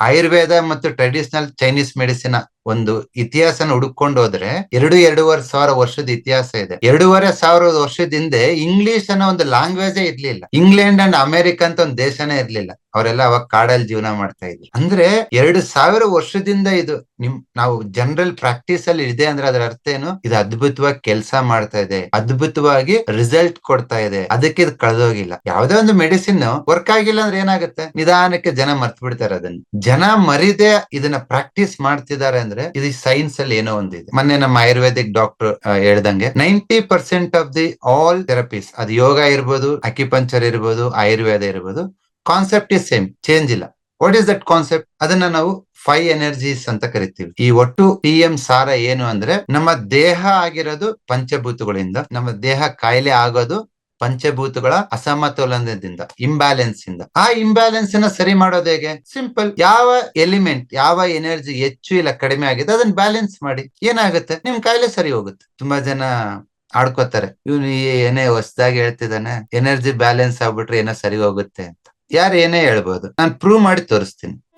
ಆಯುರ್ವೇದ ಮತ್ತು traditional Chinese medicine ಒಂದು ಇತಿಹಾಸನ ಹುಡುಕೊಂಡು ಹೋದ್ರೆ ಎರಡು ಎರಡೂವರೆ ಸಾವಿರ ವರ್ಷದ ಇತಿಹಾಸ ಇದೆ. ಎರಡೂವರೆ ಸಾವಿರ ವರ್ಷದ ಹಿಂದೆ ಇಂಗ್ಲಿಷ್ ಅನ್ನೋ ಒಂದು ಲ್ಯಾಂಗ್ವೇಜೇ ಇರ್ಲಿಲ್ಲ. ಇಂಗ್ಲೆಂಡ್ ಅಂಡ್ ಅಮೆರಿಕ ಅಂತ ಒಂದು ದೇಶನೇ ಇರ್ಲಿಲ್ಲ. ಅವರೆಲ್ಲ ಅವಾಗ ಕಾಡಲ್ಲಿ ಜೀವನ ಮಾಡ್ತಾ ಇದ್ರು. ಅಂದ್ರೆ ಎರಡು ಸಾವಿರ ವರ್ಷದಿಂದ ಇದು ನಿಮ್, ನಾವು ಜನರಲ್ ಪ್ರಾಕ್ಟೀಸ್ ಅಲ್ಲಿ ಇದೆ ಅಂದ್ರೆ ಅದರ ಅರ್ಥ ಏನು? ಇದು ಅದ್ಭುತವಾಗಿ ಕೆಲಸ ಮಾಡ್ತಾ ಇದೆ. ಅದ್ಭುತವಾಗಿ ರಿಸಲ್ಟ್ ಕೊಡ್ತಾ ಇದೆ. ಅದಕ್ಕೆ ಇದು ಕಳೆದೋಗಿಲ್ಲ. ಯಾವ್ದೇ ಒಂದು ಮೆಡಿಸಿನ್ ವರ್ಕ್ ಆಗಿಲ್ಲ ಅಂದ್ರೆ ಏನಾಗುತ್ತೆ? ನಿಧಾನಕ್ಕೆ ಜನ ಮರ್ತ್ ಬಿಡ್ತಾರೆ ಅದನ್ನ. ಜನ ಮರಿದೆ ಇದನ್ನ ಪ್ರಾಕ್ಟೀಸ್ ಮಾಡ್ತಿದ್ದಾರೆ ಅಂದ್ರೆ ಇದು ಸೈನ್ಸ್ ಅಲ್ಲಿ ಏನೋ ಒಂದಿದೆ. ಮೊನ್ನೆ ನಮ್ಮ ಆಯುರ್ವೇದಿಕ್ ಡಾಕ್ಟರ್ ಹೇಳ್ದಂಗೆ ninety percent of the all therapies ಅದು ಯೋಗ ಇರ್ಬೋದು ಅಕ್ಯುಪಂಚರ್ ಇರ್ಬೋದು, ಆಯುರ್ವೇದ ಇರ್ಬೋದು ಕಾನ್ಸೆಪ್ಟ್ ಇಸ್ ಸೇಮ್ ಚೇಂಜ್ ಇಲ್ಲ. ವಾಟ್ ಈಸ್ ದಟ್ ಕಾನ್ಸೆಪ್ಟ್ ಅದನ್ನ ನಾವು ಫೈವ್ ಎನರ್ಜೀಸ್ ಅಂತ ಕರಿತೀವಿ. ಈ ಒಟ್ಟು ಪಿ ಎಂ ಸಾರ ಏನು ಅಂದ್ರೆ ನಮ್ಮ ದೇಹ ಆಗಿರೋದು ಪಂಚಭೂತಗಳಿಂದ, ನಮ್ಮ ದೇಹ ಕಾಯಿಲೆ ಆಗೋದು ಪಂಚಭೂತಗಳ ಅಸಮತೋಲನದಿಂದ ಇಂಬ್ಯಾಲೆನ್ಸ್ ಇಂದ. ಆ ಇಂಬ್ಯಾಲೆನ್ಸ್ನ ಸರಿ ಮಾಡೋದು ಹೇಗೆ? ಸಿಂಪಲ್ ಯಾವ ಎಲಿಮೆಂಟ್ ಯಾವ ಎನರ್ಜಿ ಹೆಚ್ಚು ಇಲ್ಲ ಕಡಿಮೆ ಆಗಿದೆ ಅದನ್ನ ಬ್ಯಾಲೆನ್ಸ್ ಮಾಡಿ. ಏನಾಗುತ್ತೆ? ನಿಮ್ ಕಾಯಿಲೆ ಸರಿ ಹೋಗುತ್ತೆ. ತುಂಬಾ ಜನ ಆಡ್ಕೋತಾರೆ. ಇವನು ಏನೇ ಹೊಸದಾಗಿ ಹೇಳ್ತಿದ್ದಾನೆ ಎನರ್ಜಿ ಬ್ಯಾಲೆನ್ಸ್ ಆಗ್ಬಿಟ್ರೆ ಏನೋ ಸರಿ ಹೋಗುತ್ತೆ ಅಂತ. ಯಾರು ಏನೇ ಹೇಳ್ಬೋದು? ನಾನು ಪ್ರೂವ್ ಮಾಡಿ ತೋರಿಸ್ತೀನಿ.